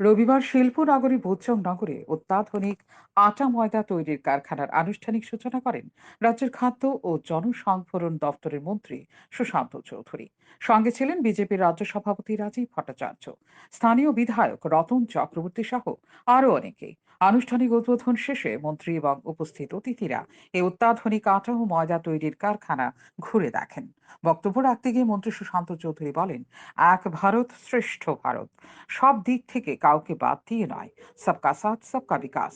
রবিবার শিল্প নগরী বোচং নগরে অত্যাধুনিক আটা ময়দা তৈরির কারখানার আনুষ্ঠানিক সূচনা করেন রাজ্যের খাদ্য ও জনসংফরণ দপ্তরের মন্ত্রী সুশান্ত চৌধুরী। সঙ্গে ছিলেন বিজেপির রাজ্য সভাপতি রাজীব ভট্টাচার্য। স্থানীয় বিধায়ক রতন চক্রবর্তী সহ আরও অনেকে। আনুষ্ঠানিক উদ্বোধন শেষে মন্ত্রী এবং উপস্থিত অতিথিরা এই অত্যাধুনিক আটা ও ময়দা তৈরির কারখানা ঘুরে দেখেন। বক্তব্য রাখতে গিয়ে মন্ত্রী সুশান্ত চৌধুরী বলেন, এক ভারত শ্রেষ্ঠ ভারত। সব দিক থেকে কাউকে বাদ দিয়ে নয়, সবকা সাথ, সবকা বিকাশ।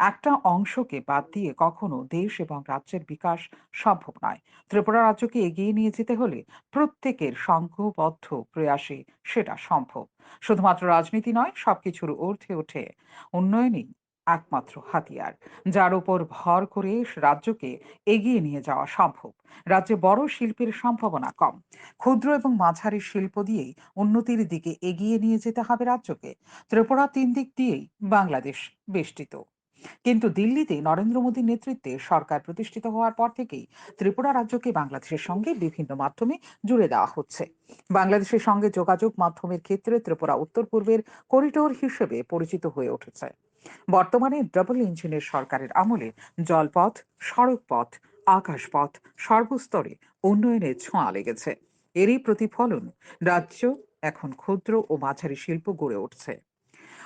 একটা অংশকে বাদ দিয়ে কখনো দেশ এবং রাজ্যের বিকাশ সম্ভব নয়। ত্রিপুরা রাজ্যকে এগিয়ে নিয়ে যেতে হলে প্রত্যেকের সংঘবদ্ধ প্রয়াসে সেটা সম্ভব। শুধুমাত্র রাজনীতি নয়, সবকিছুর ঊর্ধ্বে ওঠে উন্নয়নই একমাত্র হাতিয়ার, যার উপর ভর করে রাজ্যকে এগিয়ে নিয়ে যাওয়া সম্ভব। রাজ্যে বড় শিল্পের সম্ভাবনা কম। ক্ষুদ্র এবং মাঝারি শিল্প দিয়েই উন্নতির দিকে এগিয়ে নিয়ে যেতে হবে রাজ্যকে। ত্রিপুরা তিন দিক দিয়েই বাংলাদেশ বেষ্টিত। কিন্তু দিল্লিতে নরেন্দ্র মোদীর নেতৃত্বে সরকার প্রতিষ্ঠিত হওয়ার পর থেকেই ত্রিপুরা রাজ্যকে বাংলাদেশের সঙ্গে বিভিন্ন মাধ্যমে জুড়ে দেওয়া হচ্ছে। বাংলাদেশের সঙ্গে যোগাযোগ মাধ্যমের ক্ষেত্রে ত্রিপুরা উত্তর পূর্বের করিডোর হিসেবে পরিচিত হয়ে উঠেছে। বর্তমানে ডাবল ইঞ্জিনের সরকারের আমলে জলপথ, সড়কপথ, আকাশপথ সর্বস্তরে উন্নয়নের ছোঁয়া লেগেছে। এরই প্রতিফলন রাজ্য এখন ক্ষুদ্র ও মাঝারি শিল্প গড়ে উঠছে।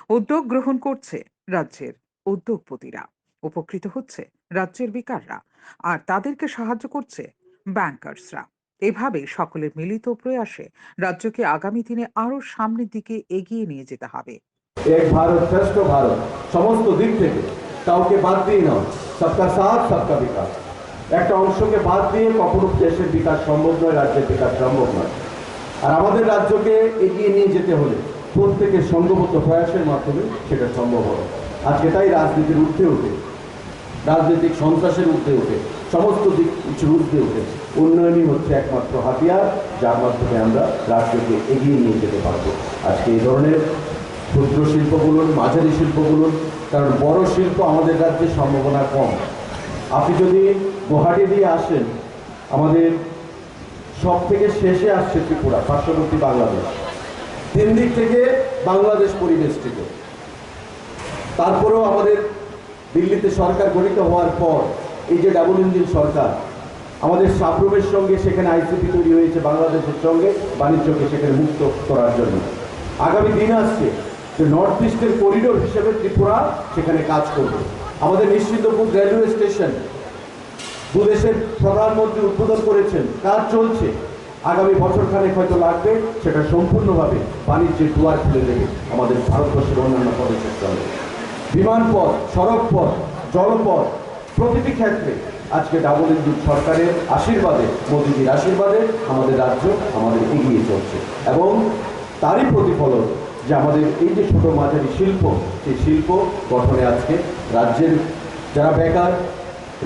উদ্যোগ গ্রহণ করছে রাজ্যের উদ্যোগপতিরা উপকৃত হচ্ছে রাজ্যের বেকাররা আর তাদেরকে সাহায্য করছে ব্যাংকার্সরা। এভাবে সকলের মিলিত প্রয়াসে রাজ্যকে আগামী দিনে আরও সামনের দিকে এগিয়ে নিয়ে যেতে হবে। এক ভারত শ্রেষ্ঠ ভারত, সমস্ত দিক থেকে কাউকে বাদ দিয়ে নয় সবকা সাথ সবকা বিকাশ। একটা অংশকে বাদ দিয়ে কখনো দেশের বিকাশ সম্ভব নয়, রাজ্যের বিকাশ সম্ভব নয়। আর আমাদের রাজ্যকে এগিয়ে নিয়ে যেতে হলে প্রত্যেকের সঙ্গবদ্ধ প্রয়াসের মাধ্যমে সেটা সম্ভব হবে। আজকে তাই রাজনীতির ঊর্ধ্বে উঠে রাজনৈতিক সন্ত্রাসের ঊর্ধ্বে উঠে সমস্ত দিক কিছু ঊর্ধ্বে উঠে উন্নয়নই হচ্ছে একমাত্র হাতিয়ার, যার মাধ্যমে আমরা রাজ্যকে এগিয়ে নিয়ে যেতে পারব। আজকে এই ধরনের ক্ষুদ্র শিল্প বলুন মাঝারি শিল্প বলুন কারণ বড় শিল্প আমাদের রাজ্যে সম্ভাবনা কম। আপনি যদি গুয়াহাটি দিয়ে আসেন, আমাদের সব থেকে শেষে আসছে ত্রিপুরা, পার্শ্ববর্তী বাংলাদেশ। তিন দিক থেকে বাংলাদেশ পরিবেষ্টিত। তারপরেও আমাদের দিল্লিতে সরকার গঠিত হওয়ার পর, এই যে ডাবল ইঞ্জিন সরকার, আমাদের সাবরুমের সঙ্গে সেখানে আইসিপি তৈরি হয়েছে, বাংলাদেশের সঙ্গে বাণিজ্যকে সেখানে মুক্ত করার জন্য। আগামী দিন আসছে যে নর্থ ইস্টের করিডোর হিসেবে ত্রিপুরা সেখানে কাজ করবে। আমাদের নিশ্চিন্তপুর রেলওয়ে স্টেশন দুদেশের প্রধানমন্ত্রী উদ্বোধন করেছেন, কাজ চলছে। আগামী বছর খানেক হয়তো লাগবে, সেটা সম্পূর্ণভাবে বাণিজ্যের দুয়ার খুলে দেবে আমাদের ভারতবর্ষের অন্যান্য প্রদেশের সঙ্গে। বিমানপথ, সড়কপথ, জলপথ প্রতিটি ক্ষেত্রে আজকে ডাবল ইঞ্জিন সরকারের আশীর্বাদে, মোদীজির আশীর্বাদে আমাদের রাজ্য আমাদের এগিয়ে চলছে। এবং তারই প্রতিফলন যে আমাদের এই যে ছোটো মাঝারি শিল্প, সেই শিল্প গঠনে আজকে রাজ্যের যারা বেকার,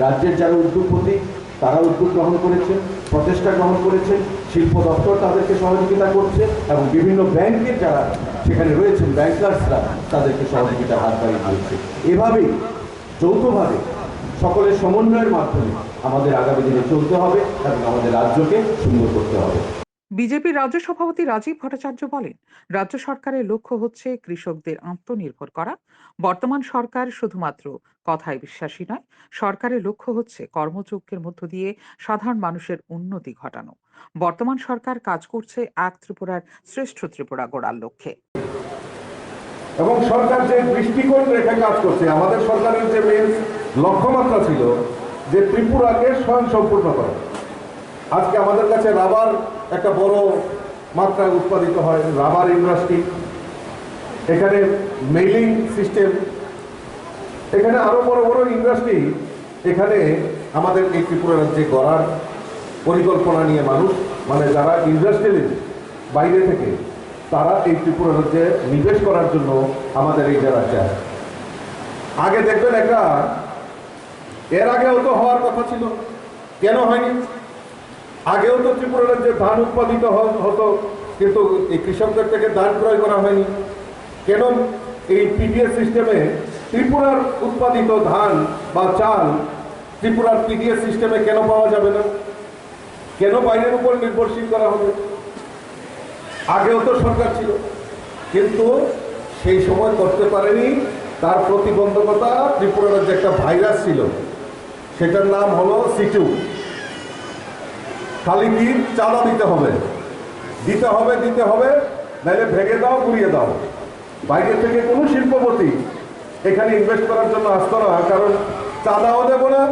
রাজ্যের যারা উদ্যোগপতি, তারা উদ্যোগ গ্রহণ করেছেন, প্রচেষ্টা গ্রহণ করেছেন। শিল্প দপ্তর তাদেরকে সহযোগিতা করছে এবং বিভিন্ন ব্যাংকের যারা সেখানে রয়েছেন, ব্যাংকার্সরা তাদেরকে সহযোগিতা হাত বাড়িয়ে দিয়েছে। এভাবেই যৌথভাবে সকলের সমন্বয়ের মাধ্যমে আমাদের আগামী দিনে চলতে হবে এবং আমাদের রাজ্যকে সুন্দর করতে হবে। বিজেপির রাজ্য সভাপতি রাজীব ভট্টাচার্য বলেন, রাজ্য সরকারের লক্ষ্য হচ্ছে কৃষকদের আত্মনির্ভর করা। বর্তমান সরকার শুধুমাত্র কথায় বিশ্বাসী নয়, সরকারের লক্ষ্য হচ্ছে কর্মযজ্ঞের মধ্য দিয়ে সাধারণ মানুষের উন্নতি ঘটানো। বর্তমান সরকার কাজ করছে এক ত্রিপুরার শ্রেষ্ঠ ত্রিপুরা গড়ার লক্ষ্যে। এবং সরকার যে দৃষ্টিকোণ রেখে কাজ করছে, আমাদের সরকারের যে মেন লক্ষ্যমাত্রা ছিল যে ত্রিপুরাকে স্বয়ং সম্পূর্ণ করা। আজকে আমাদের কাছে রাবার একটা বড় মাত্রায় উৎপাদিত হয়, রাবার ইন্ডাস্ট্রি। এখানে মেইলিং সিস্টেম। এখানে আরও বড় বড় ইন্ডাস্ট্রি। এখানে আমাদের এই ত্রিপুরা রাজ্যে গড়ার পরিকল্পনা নিয়ে মানুষ মানে যারা ইন্ডাস্ট্রিয়ালিস্ট বাইরে থেকে, তারা এই ত্রিপুরা রাজ্যে নিবেশ করার জন্য আমাদের এই যে রাজ্যে আসে আগে দেখবেন একটা, এর আগেও তো হওয়ার কথা ছিল। কেন হয়নি? আগেও তো ত্রিপুরা রাজ্যে ধান উৎপাদিত হতো, কিন্তু এই কৃষকদের থেকে ধান ক্রয় করা হয়নি। কেন এই পিডিএস সিস্টেমে ত্রিপুরার উৎপাদিত ধান বা চাল ত্রিপুরার পিডিএস সিস্টেমে কেন পাওয়া যাবে না? কেন বাইরের উপর নির্ভরশীল করা হবে? আগেও তো সরকার ছিল, কিন্তু সেই সময় করতে পারেনি। তার প্রতিবন্ধকতা ত্রিপুরা রাজ্যে একটা ভাইরাস ছিল। সেটার নাম হলো সিটু খালি কি? চাঁদা দিতে হবে। দিতে হবে দিতে হবে নাহলে ভেঙে দাও গুড়িয়ে দাও। বাইরে থেকে কোনো শিল্পপতি এখানে ইনভেস্ট করার জন্য আসতো না, কারণ চাঁদাও দেবো না,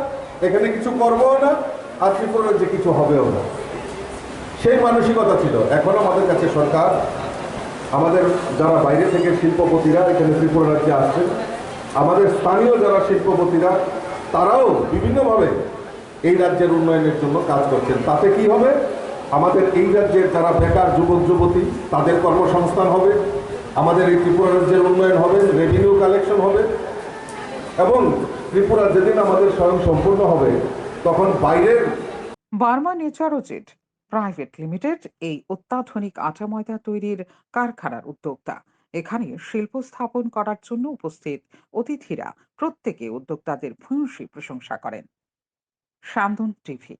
এখানে কিছু করব না, আর ত্রিপুরা যে কিছু হবেও না। সেই মানসিকতা ছিল। এখনও আমাদের কাছে সরকার, আমাদের যারা বাইরে থেকে শিল্পপতিরা এখানে ত্রিপুরা রাজ্যে আসছেন, আমাদের স্থানীয় যারা শিল্পপতিরা, তারাও বিভিন্নভাবে এই রাজ্যের উন্নয়নের জন্য কাজ করছেন। তাতে কি হবে? আমাদের এই রাজ্যের যারা বেকার যুবক, যুবতী, তাদের কর্মসংস্থান হবে, আমাদের এই ত্রিপুরা রাজ্যের উন্নয়ন হবে রেভিনিউ কালেকশন হবে এবং ত্রিপুরা যেদিন আমাদের স্বয়ং সম্পূর্ণ হবে, তখন বাইরের বার্মা নেচারোজেড প্রাইভেট লিমিটেড এই অত্যাধুনিক আটা ময়দা তৈরির কারখানার উদ্যোক্তা। এখানে শিল্প স্থাপন করার জন্য উপস্থিত অতিথিরা প্রত্যেকে উদ্যোক্তাদের ভূয়সী প্রশংসা করেন। সান্দন টিভি।